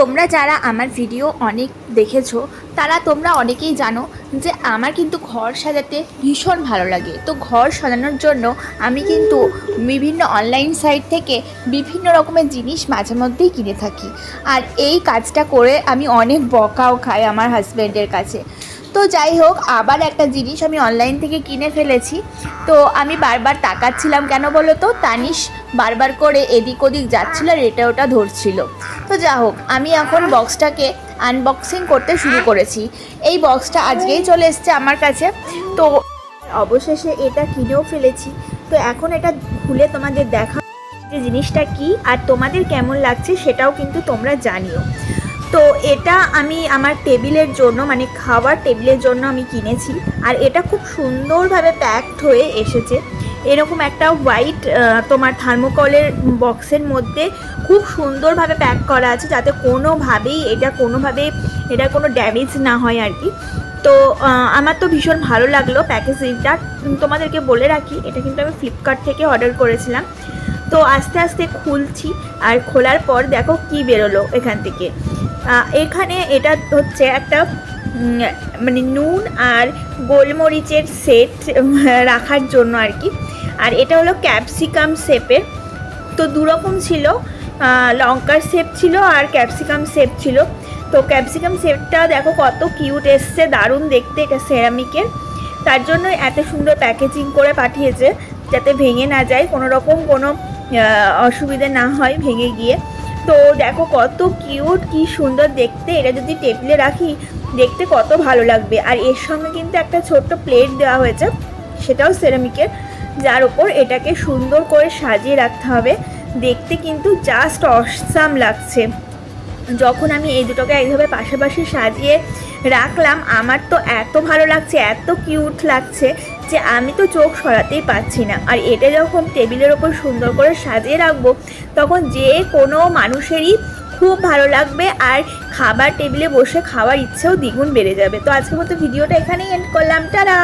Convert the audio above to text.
তোমরা যারা আমার ভিডিও অনেক দেখেছ, তারা তোমরা অনেকেই জানো যে আমার কিন্তু ঘর সাজাতে ভীষণ ভালো লাগে। তো ঘর সাজানোর জন্য আমি কিন্তু বিভিন্ন অনলাইন সাইট থেকে বিভিন্ন রকমের জিনিস মাঝে মধ্যেই কিনে থাকি। আর এই কাজটা করে আমি অনেক বকাও খাই আমার হাজব্যান্ডের কাছে। তো যাই হোক, আবার একটা জিনিস আমি অনলাইন থেকে কিনে ফেলেছি। তো আমি বারবার তাকাচ্ছিলাম কেন বলো তো তানিশ বারবার করে এদিক ওদিক যাচ্ছিল আর এটা ওটা ধরছিল। তো যা হোক, আমি এখন বক্সটাকে আনবক্সিং করতে শুরু করেছি। এই বক্সটা আজকেই চলে এসছে আমার কাছে। তো অবশেষে এটা কিনেও ফেলেছি। তো এখন এটা খুলে তোমাদের দেখা যে জিনিসটা কি আর তোমাদের কেমন লাগছে সেটাও কিন্তু তোমরা জানিও। তো এটা আমি আমার টেবিলের জন্য মানে খাবার টেবিলের জন্য আমি কিনেছি। আর এটা খুব সুন্দরভাবে প্যাকড হয়ে এসেছে। এরকম একটা হোয়াইট তোমার থার্মোকলের বক্সের মধ্যে খুব সুন্দরভাবে প্যাক করা আছে যাতে কোনোভাবেই এটা কোনোভাবে, এটা কোনো ড্যামেজ না হয় আর কি। তো আমার তো ভীষণ ভালো লাগল প্যাকেজিংটা তোমাদেরকে বলে রাখি, এটা কিন্তু আমি ফ্লিপকার্ট থেকে অর্ডার করেছিলাম। তো, আস্তে আস্তে খুলছি আর খোলার পর দেখো কি বেরোলো এখান থেকে। এখানে এটা হচ্ছে একটা মানে নুন আর গোলমরিচের সেট রাখার জন্য আর কি। আর এটা হলো ক্যাপসিকাম শেপের। তো দুরকম ছিল লঙ্কার শেপ ছিল আর ক্যাপসিকাম শেপ ছিল। তো ক্যাপসিকাম শেপটা দেখো কত কিউট এসছে, দারুণ দেখতে এটা সেরামিকের। তার জন্য এত সুন্দর প্যাকেজিং করে পাঠিয়েছে যাতে ভেঙে না যায়, কোনো রকম কোনো অসুবিধে না হয় ভেঙে গিয়ে। তো দেখো কত কিউট, কি সুন্দর দেখতে। এটা যদি টেবিলে রাখি, দেখতে কত ভালো লাগবে। আর এর সঙ্গে কিন্তু একটা ছোট্ট প্লেট দেওয়া হয়েছে, সেটাও সেরামিকের। যার ওপর এটাকে সুন্দর করে সাজিয়ে রাখতে হবে। দেখতে কিন্তু জাস্ট অসাম লাগছে। যখন আমি এই দুটোকে এইভাবে পাশাপাশি সাজিয়ে রাখলাম, আমার তো এত ভালো লাগছে, এত কিউট লাগছে যে আমি তো চোখ সরাতেই পাচ্ছি না। আর এটা যখন টেবিলের ওপর সুন্দর করে সাজিয়ে রাখব, তখন যে কোনো মানুষেরই খুব ভালো লাগবে আর খাবার টেবিলে বসে খাওয়ার ইচ্ছেও দ্বিগুণ বেড়ে যাবে। তো আজকের মতো ভিডিওটা এখানেই এন্ড করলাম। টাটা!